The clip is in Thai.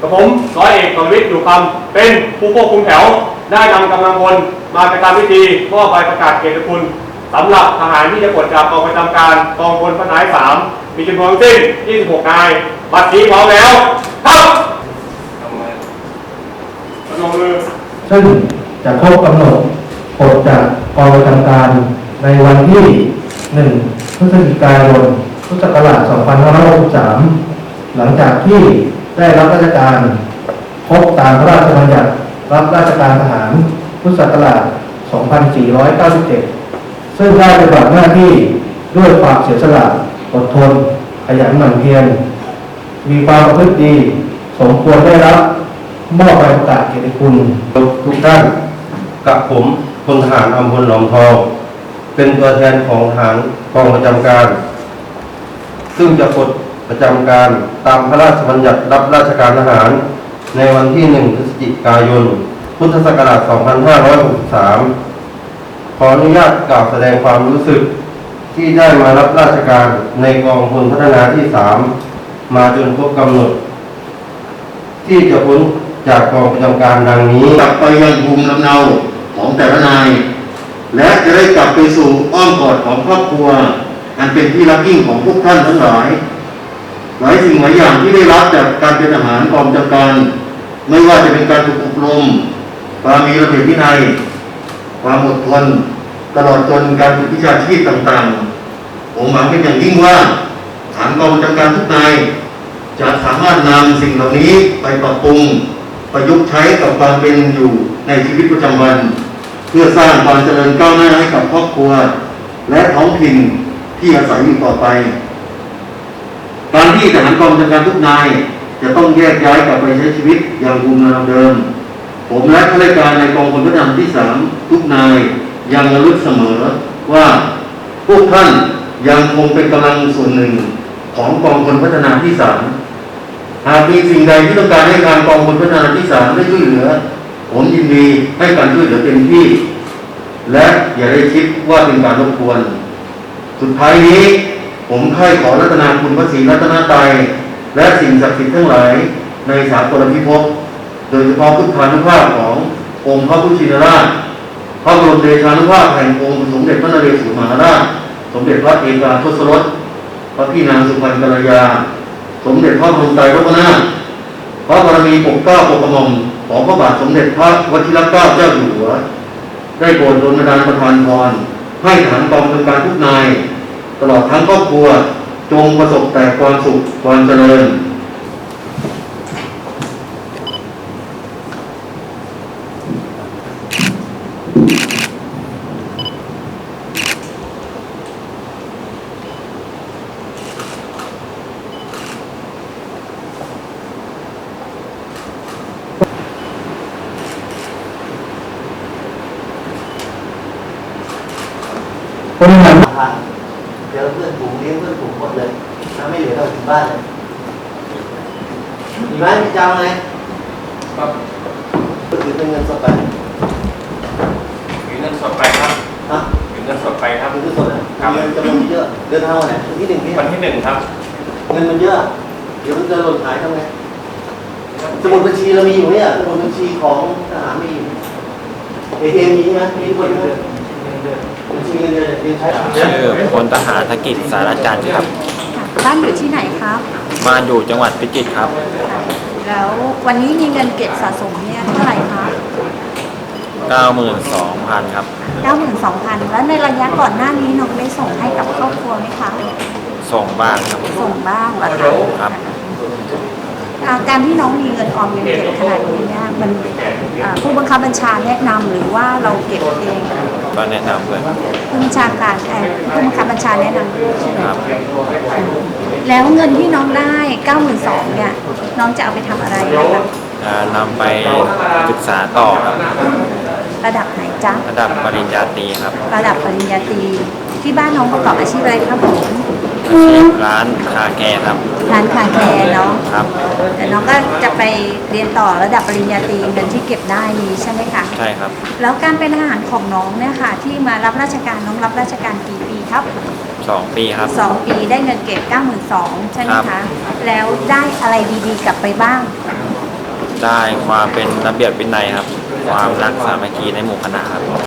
กระผมร้อยเอกกรวิทย์อยู่คำเป็นผู้ควบคุมแถว ได้นำกำลังพลมาประจำพิธีมอบใบประกาศเกียรติคุณสำหรับทหารที่จะปลดจากกองประจำการกองพลพนายสามมีจำนวนสิ้น 26 นาย บัตรสีพร้อมแล้วครับพนมมือซึ่งจะครบกำหนดปลดจากกองประจำการในวันที่ 1 พฤศจิกายน พุทธศักราช 2563 หลังจากที่ ได้รับราชการครบตามพระราชบัญญัติรับราชการทหารพุทธศักราช 2497 ซึ่งได้ปฏิบัติหน้าที่ด้วยความเสียสละอดทน ขยันหมั่นเพียร มีความประพฤติดี สมควรได้รับมอบใบประกาศเกียรติคุณทุกท่านกับผมพลทหารอำพลหนอมทอง เป็นตัวแทนของทหารกองประจำการ ซึ่งจะปลด ประจำการตามพระราชบัญญัติรับราชการทหาร ในวันที่ 1 พฤศจิกายน พุทธศักราช 2563 ขออนุญาตกล่าวแสดงความรู้สึกที่ได้มารับราชการในกองพลพัฒนาที่ 3 มาจนครบกำหนด ที่จะพ้นจากกองประจำการดังนี้กลับไปยังภูมิลำเนาของแต่ละนาย และจะได้กลับไปสู่อ้อมกอดของครอบครัว อันเป็นที่รักยิ่งของพวกท่านทั้งหลาย หลายสิ่งหลายอย่างที่ได้รับจากการเป็นทหารกองประจำการ ไม่ว่าจะเป็นการฝึกอบรมความมีระเบียบวินัย ความอดทน ตลอดจนการฝึกวิชาชีพต่างๆ ผมหวังเป็นอย่างยิ่งว่าฐานกองประจำการทุกนายจะสามารถนำสิ่งเหล่านี้ไปปรับปรุงประยุกต์ใช้กับความเป็นอยู่ในชีวิตประจำวัน เพื่อสร้างความเจริญก้าวหน้าให้กับครอบครัว และท้องถิ่นที่อาศัยอยู่ต่อไป ที่ทหารกองจำการทุกนาย จะต้องแยกย้ายกลับไปใช้ชีวิตอย่างภูมิลำเนาเดิม ผมและข้าราชการในกองพลพระนามที่สามทุกนายยังระลึกเสมอว่าพวกท่านยังคงเป็นกำลังส่วนหนึ่งของกองพลพัฒนาที่สามหากมีสิ่งใดที่ต้องการให้การกองพลพัฒนาที่สามได้ช่วยเหลือ ผมยินดีให้การช่วยเหลือเต็มที่ และอย่าได้คิดว่าเป็นการรบกวน สุดท้ายนี้ ผมใคร่ขอรัตนาคุณพระศรีรัตนตรัยและสิ่งศักดิ์สิทธิ์ทั้งหลายในสากลพิภพโดยเฉพาะพุทธานุภาพขององค์พระพุทธชินราชพระบรมเดชานุภาพแห่งองค์สมเด็จพระนเรศวรมหาราช สมเด็จพระเอกาทศรสพระพี่นางสุพรรณกัลยา สมเด็จพระบรมไตรโลกนาพระบารมีปกเกล้าปกกระหม่อมของพระบาทสมเด็จพระวชิรเกล้าเจ้าอยู่หัว ได้โปรดดลบันดาลประทานพรให้ฐานกองกำการทุกนาย ตลอดทั้งครอบครัวจงประสบแต่ความสุขความเจริญ คนหนึ่ง จอเพื่อนฝูงเลี้ยงเพื่อนฝูงหมดเลยถ้าไม่เหลือเราถึงบ้านเลยมีไหมมีจังไงครับก็ถือเป็นเงินสดไปถือเงินสดไปครับฮะถือเงินสดไปครับถือเงินสดอะเงินจำนวนเยอะ เดินทางวันไหนวันที่หนึ่งนี่วันที่หนึ่งครับ เงินมันเยอะ เดี๋ยวมันจะหล่นหายทำไงสมุดบัญชีเรามีอยู่เนี่ยสมุดบัญชีของทหารมีอยู่เอทีเอ็มมีใช่ไหมมีทุกคนใช่ไหมบัญชีเงินเดือนยังใชื่อพลทหารธกิจสารจันทร์ครับ บ้านอยู่ที่ไหนครับ บ้านอยู่จังหวัดพิจิตรครับ แล้ววันนี้มีเงินเก็บสะสมเนี่ยเท่าไหร่ครับ92,000 ครับ 92,000 แล้วในระยะก่อนหน้านี้น้องได้ส่งให้กับครอบครัวไหมคะ ส่งบ้างครับ ส่งบ้างเหรอคะครับ การที่น้องมีเงินออมเงินเก็บขนาดนี้เนี่ยมัน อ่าผู้บังคับบัญชาแนะนำหรือว่าเราเก็บเองก็แนะนำเลยผู้บัญชาการเอ่อผู้บังคับบัญชาแนะนำใช่ไหมครับแล้วเงินที่น้องได้92,000เนี่ยน้องจะเอาไปทำอะไรนะคะอ่านำไปศึกษาต่อครับระดับไหนจ๊ะระดับปริญญาตรีครับ ระดับปริญญาตรีที่บ้านน้องประกอบอาชีพอะไรครับผม อาชีพร้านคาแกร์ครับ ร้านคาแคร์เนาะครับ แต่น้องก็จะไปเรียนต่อระดับปริญญาตรีเงินที่เก็บได้นี้ใช่ไหมคะใช่ครับ แล้วการเป็นทหารของน้องเนี่ยค่ะ ที่มารับราชการน้องรับราชการกี่ปีครับ2ปีครับ สองปีได้เงินเก็บ 92,000ใช่ไหมครัคะ บ แล้วได้อะไรดีๆ กลับไปบ้าง ได้ความเป็นระเบียบวินัยครับ ความรักสามัคคีในหมู่คณะครับ